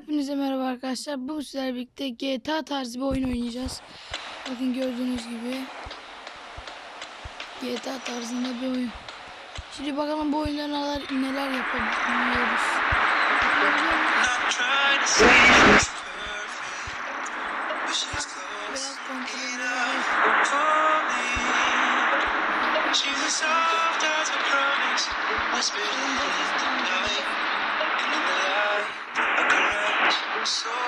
Hepinize merhaba arkadaşlar. Bu sizlerle birlikte GTA tarzı bir oyun oynayacağız. Bakın gördüğünüz gibi. GTA tarzında bir oyun. Şimdi bakalım bu oyunda neler, neler yapabiliyoruz. Yapabiliyor muyuz? Not trying to say she's perfect, but she's Biraz close kontrol enough ediyoruz. for me. She's as soft as a promise, whispered in the night, Oh,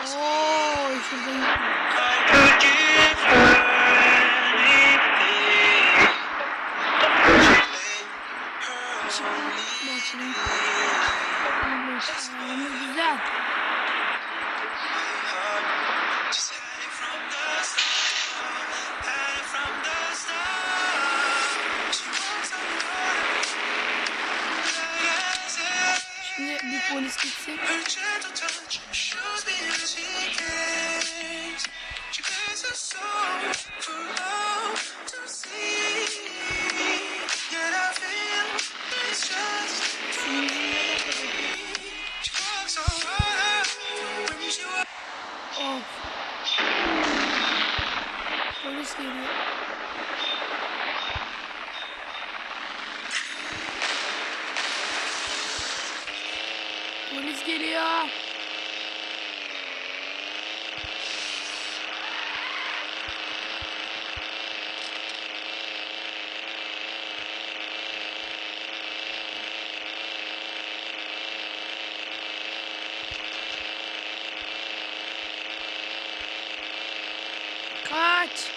Kaç.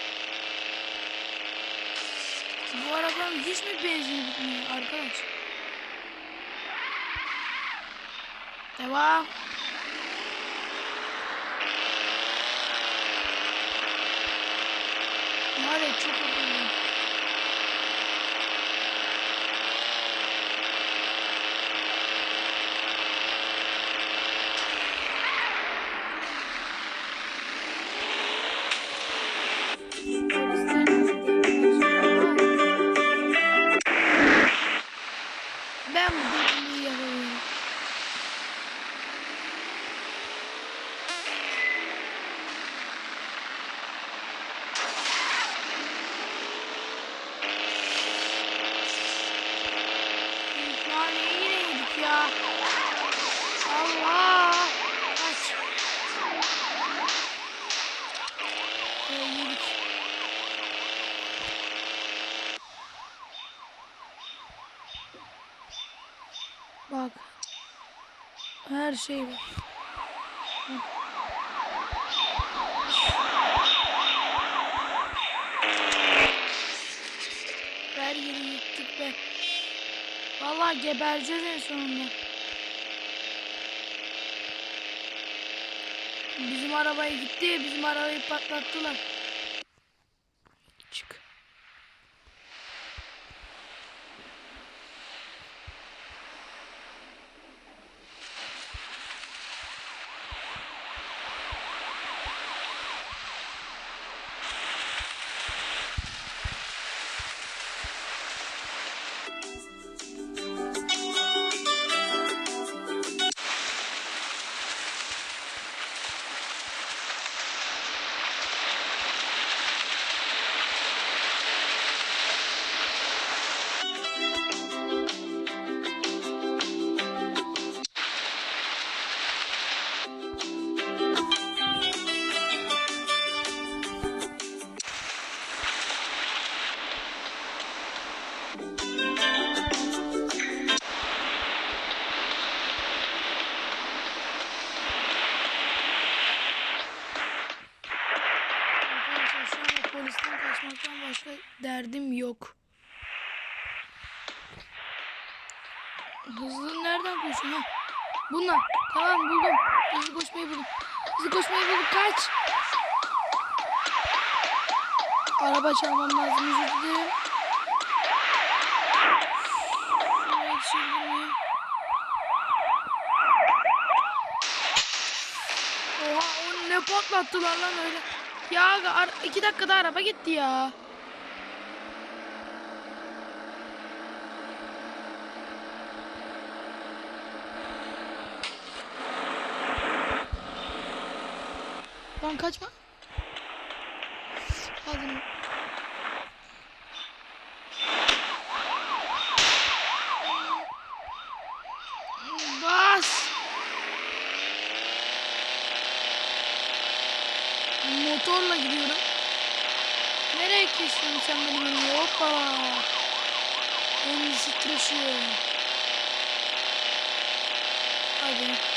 Bu arabanın hiç mi benzini bitmiyor arkadaş? Devam. Var ya çok Her şey var. Her yeri yıktık be. Vallahi gebereceğiz en sonunda. Bizim arabaya gitti. Bizim arabayı patlattılar. Kaç. Araba çalmam lazım. Özür dilerim. Oha o ne patlattılar lan öyle. Ya iki dakikada araba gitti ya. Lan kaçma. Hadi. Bas. Motorla gidiyorum. Nereye kesiyorsun sen benim önümü? Hoppa. Endisi tıraşı. Hadi.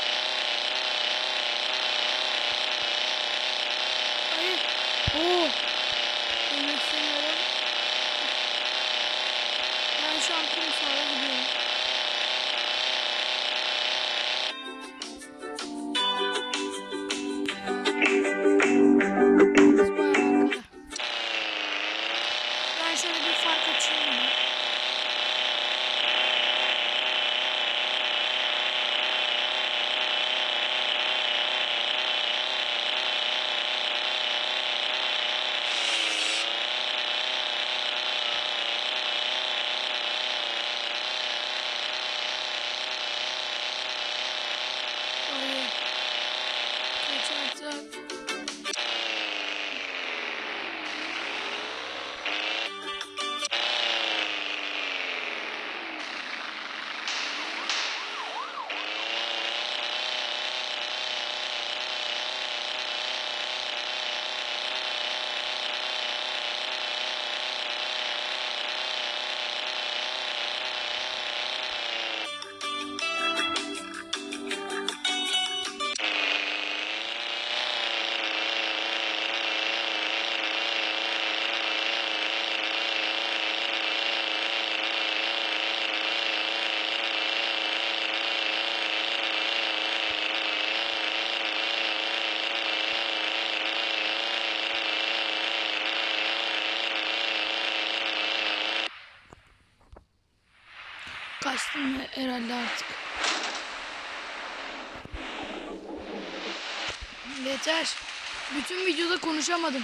Bütün videoda konuşamadım.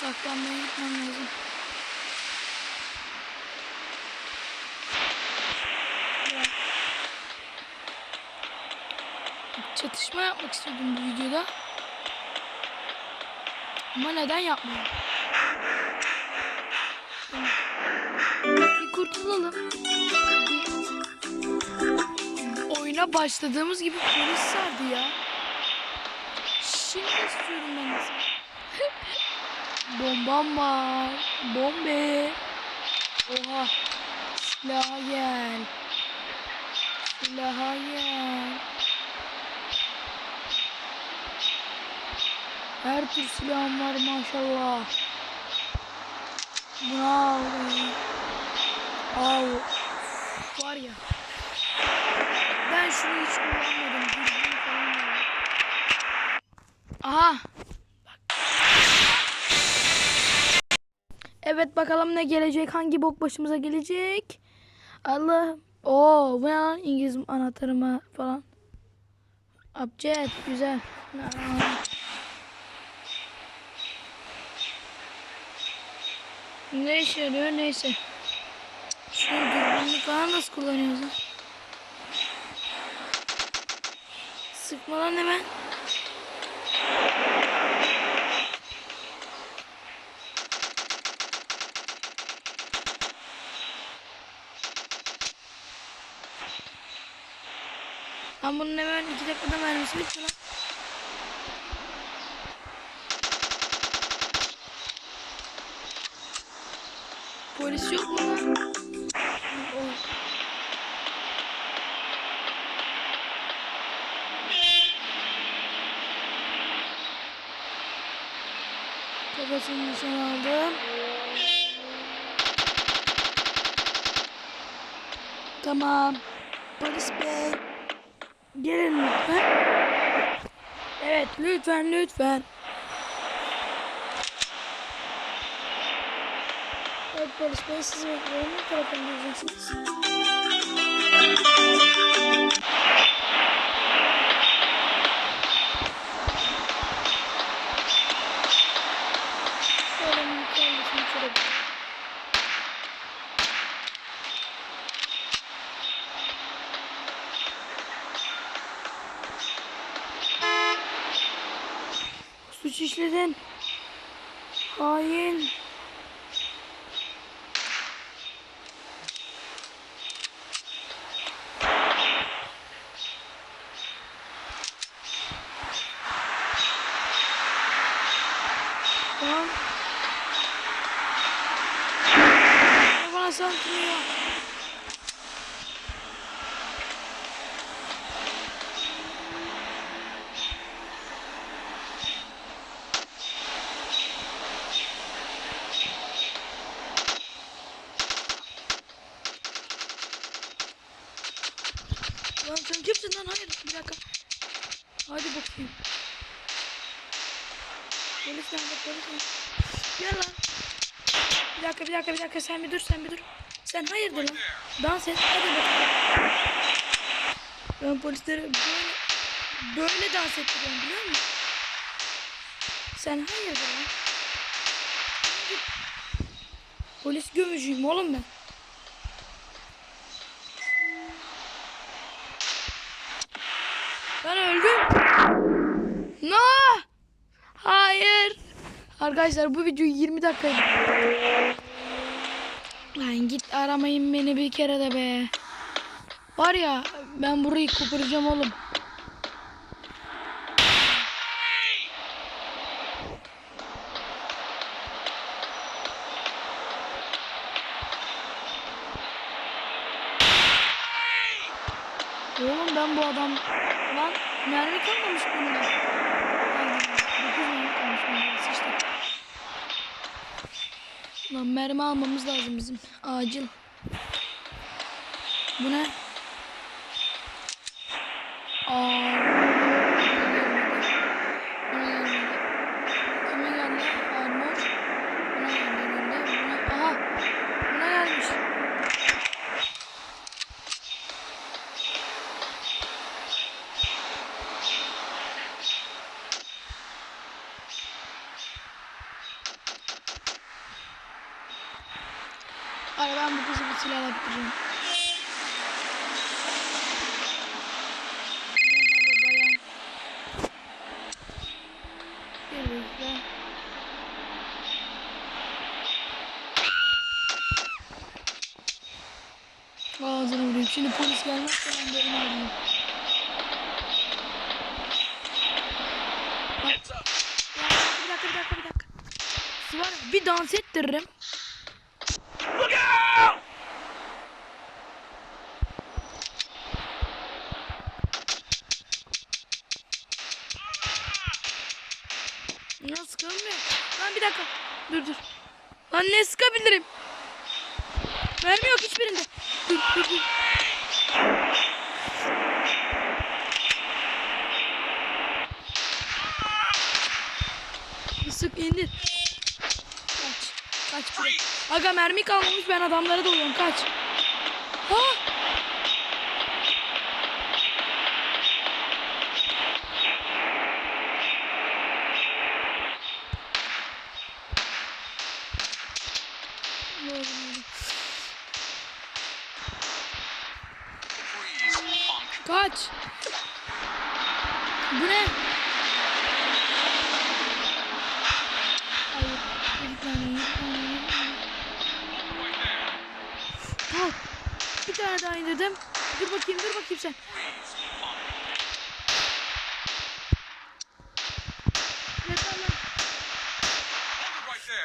Saklanmaya gitmem lazım. Çatışma yapmak istedim bu videoda. Ama neden yapmıyorum? Bir kurtulalım. Oyuna başladığımız gibi polis sardı ya. Şimdi istiyorum ben. Bombam var. Bombe. Oha. Silaha gel. Silaha gel. Her tür silahım var maşallah. Bravo. Av. Var ya. Şunu hiç kullanmadım. Aha. Evet bakalım ne gelecek. Hangi bok başımıza gelecek. Allah. Oo bu ne lan? İngiliz anahtarıma falan. Abced güzel. Ne işe yarıyor neyse. Şu dürbünlü falan nasıl kullanıyoruz Sıkma lan hemen. Lan bunun hemen iki dakikada mermisi bitti lan. Polis yok mu lan? Kafasını nişan aldım. Tamam. Polis bey. Gelin lütfen. Evet lütfen lütfen. Evet polis bey sizi bekliyorum. Ne tarafa Bana santmıyor. Lan sen kimsin lan? Hayır bir dakika. Hadi bakayım. Polis nerede? Polis nerede? Gel lan. Bir dakika bir dakika bir dakika sen bir dur sen bir dur. Sen hayırdır lan? Dans et hadi bakalım. Ben polislere böyle, böyle dans ettiriyorum biliyor musun? Sen hayırdır lan? Polis gömücüyüm oğlum. Ben Arkadaşlar bu video 20 dakikaydı. Lan git aramayın beni bir kere de be. Var ya ben burayı koparacağım oğlum. Oğlum ben bu adam lan mermi kalmamış bunda. Lan mermi almamız lazım bizim. Acil. Bu ne? Aa. Buna gelmedi. Kime geldi? Armor. Buna geldi herhalde. Buna... Aha. Buna gelmiş. Ay ben bu kızı bir silahla bitireceğim. Merhaba bayan. Bir dakika. Ağzını vurayım. Şimdi polis gelmezse ben de onu arayayım. Bir dakika bir dakika bir dakika. Sizi var ya, bir dans ettiririm. Nasıl sıkılmıyor? Lan bir dakika. Dur dur. Lan ne sıkabilirim? Mermi yok hiçbirinde. Dur dur dur. İndir. Kaç. Kaç bire. Aga mermi kalmamış ben adamlara doluyorum kaç. Ha? Kaç. Bu ne? Daha indirdim. Dur bakayım, dur bakayım sen.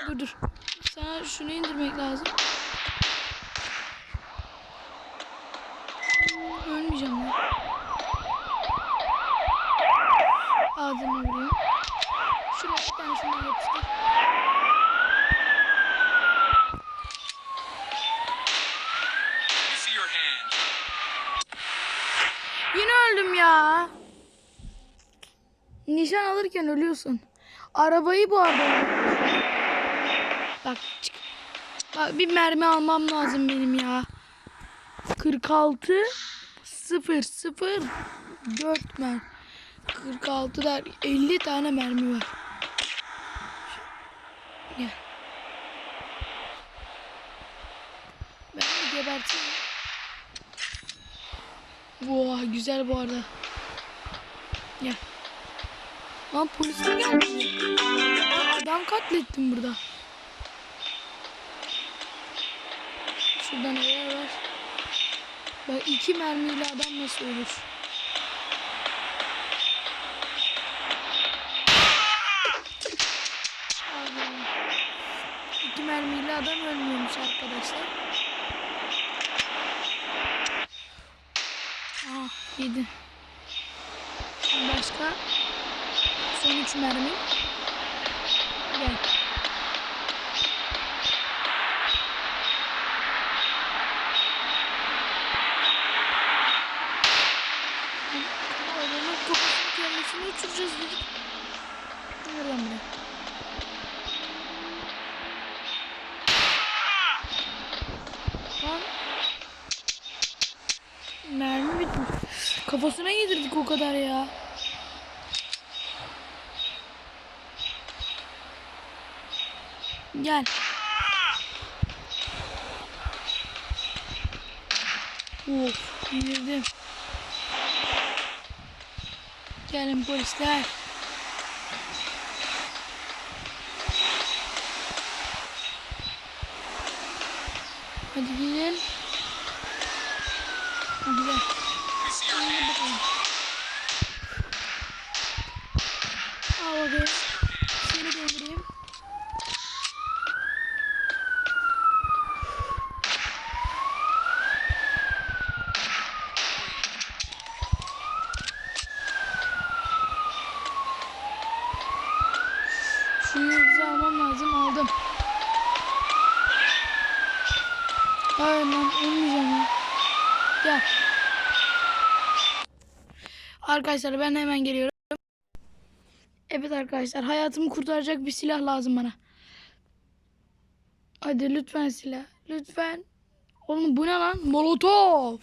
Dur dur. Sana şunu indirmek lazım. Ölmeyeceğim ya. Ağzını vurayım. Şuraya bir tane şundan yapıştır. Ya. Nişan alırken ölüyorsun. Arabayı bu arada. Bak çık. Bak bir mermi almam lazım benim ya. 46 0 0 4 mer. 46 der 50 tane mermi var. Gel. Ben geberteyim. Vay güzel bu arada. Gel. Lan polis mi geldi? Adam katlettim burada. Şuradan eve var. Bak iki mermiyle adam nasıl? Abi. İki mermiyle adam ölmüyormuş arkadaşlar. Aa, yedi. Başka? Son üç mermi. Gel. Gel. Of, indirdim. Gelin polisler. Hadi gelin. Hadi gel. Let me see your Hadi hands. bakalım. Al bakayım. Seni de indireyim. Şu yıldızı almam lazım. Aldım. Hayır lan ölmeyeceğim ya. Gel. Arkadaşlar ben hemen geliyorum. Evet arkadaşlar hayatımı kurtaracak bir silah lazım bana. Hadi lütfen silah. Lütfen. Oğlum bu ne lan? Molotov.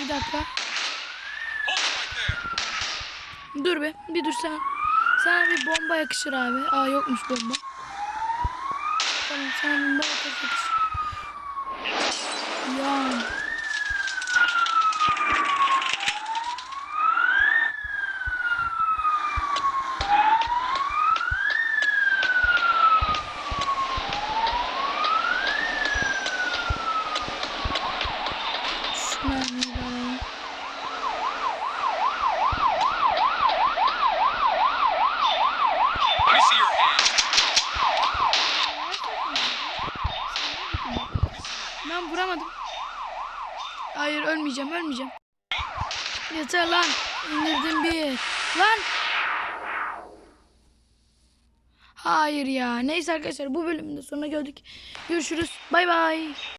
Bir dakika. Dur be. Bir dur sen. Sana bir bomba yakışır abi. Aa yokmuş bomba. Bomba yakışır. Ya. Şu mermiyi de alalım. Let me see your hands. Ben vuramadım. Hayır ölmeyeceğim ölmeyeceğim. Yeter lan. İndirdim bir. Lan. Hayır ya. Neyse arkadaşlar bu bölümün de sonuna geldik. Görüşürüz. Bay bay.